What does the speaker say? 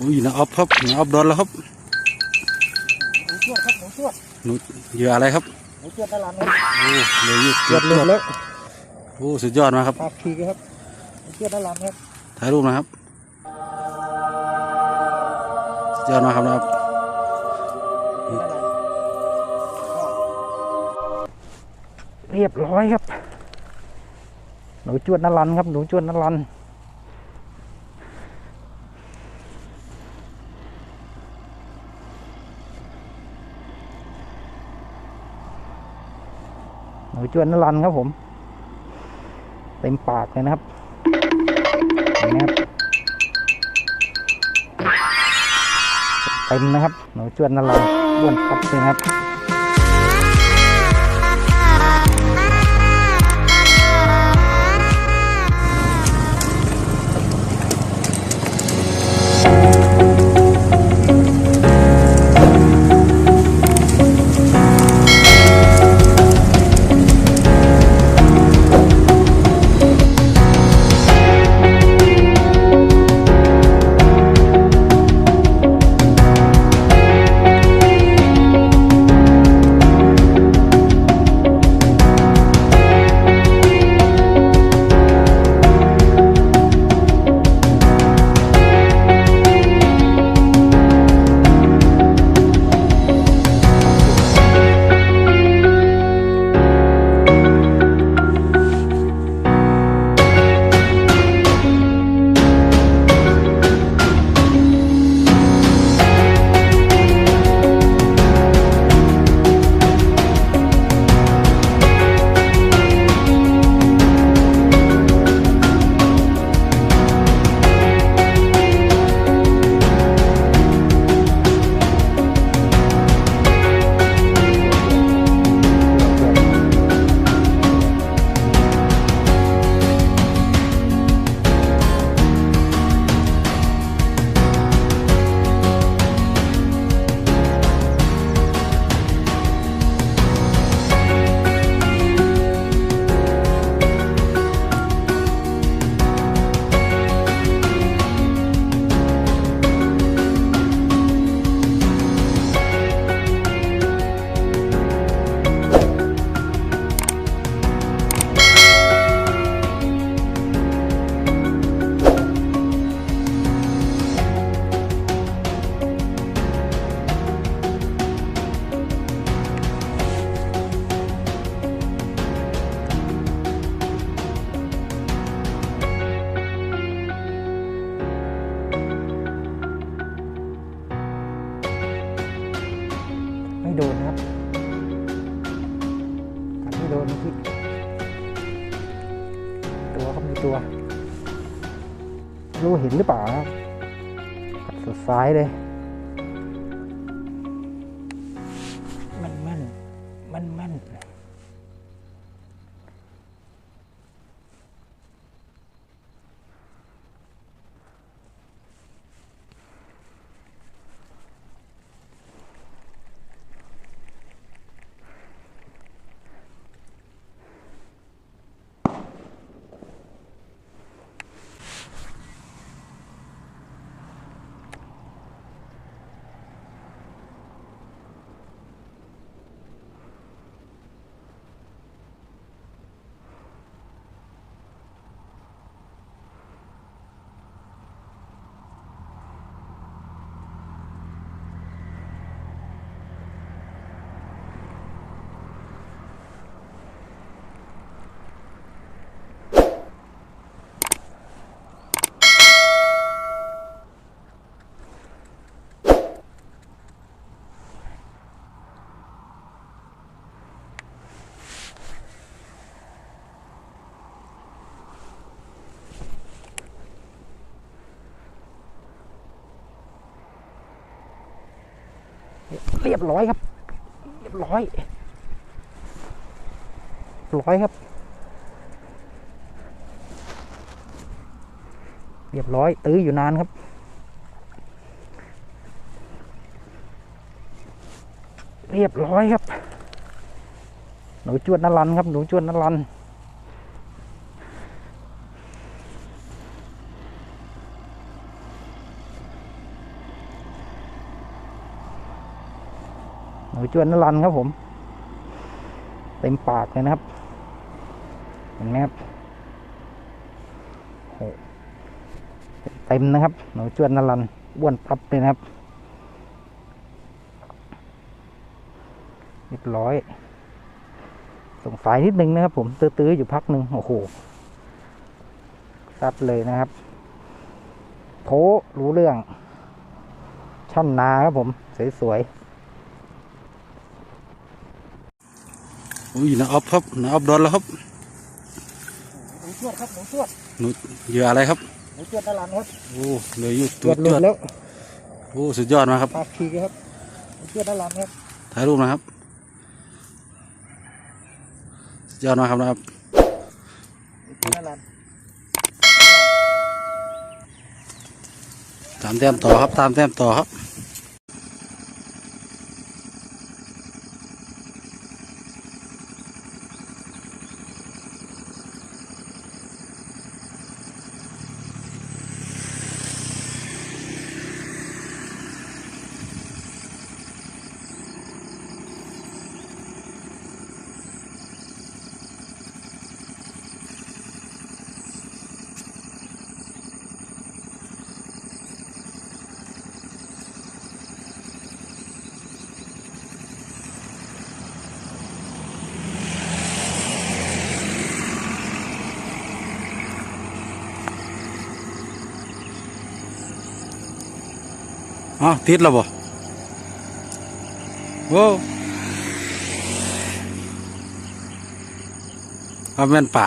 อุ้ยนะออฟครับนะออฟโดนแล้วครับหนูชวดครับหนูชวดหนูเหยื่ออะไรครับหนูชวดด้านหลังครับโอ้เลยยืดชวดหลุดแล้วโอ้สุดยอดมากครับปากทีครับหนูชวดด้านหลังครับถ่ายรูปนะครับสุดยอดมากครับนะครับเรียบร้อยครับ หนูจวดนรันครับหนูจวดนรัน หนูจวนนรันครับผม เต็มปากเลยนะครับเห็นไหมครับเต็มนะครับ หนูจวนนรันบ้วนปับเลยครับ ตัวรู้เห็นหรือเปล่าสุดซ้ายเลย มันแม่นมันแม่น เรียบร้อยครับ เรียบร้อยร้อยครับ เรียบร้อย ตื้ออยู่นานครับเรียบร้อยครับ หนูจวดนรันครับ หนูจวดนรัน หนูจวนนรันครับผม เต็มปากเลยนะครับ เห็นไหมครับเต็มนะครับ หนูจวนนรันอ้วนตับเลยนะครับเรียบร้อย สงสัยนิดนึงนะครับ ผมตื้อๆอยู่พักหนึ่งโอ้โหซัดเลยนะครับโถรู้เรื่อง ช่อนนาครับผม สวย อุ้ยนาออฟครับนาออฟโดนแล้วครับๆหนูชวดครับหนูชวดหนูเหยื่ออะไรครับหนูชวดนรันครับโอ้เหลยอยู่ชตัววดหลุจดวดแล้วโอ้สุดยอดมากครับปากขีครับหนูชวดนรันครับถ่ายรูปนะครับสุดยอดมากครับนะครับหนูชวดนรันตามแต้มต่อครับตามแต้มต่อครับ อ๋อติดแล้วบ่โอ้ครับแม่นป่า